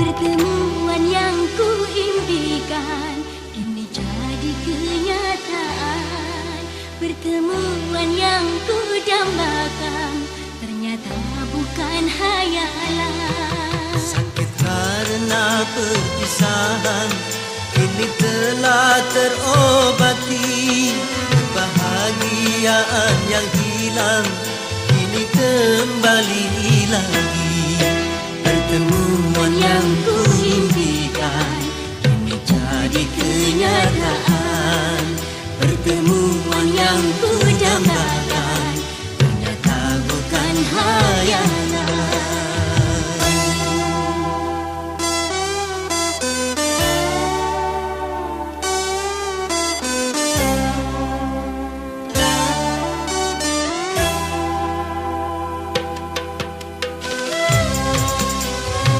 Pertemuan yang ku impikan Kini jadi kenyataan. Pertemuan yang ku dambakan Ternyata bukan hayalan. Sakit karena perpisahan Kini telah terobati. Kebahagiaan yang hilang Kini kembali lagi Tapi kenyataan pertemuan yang kudambakan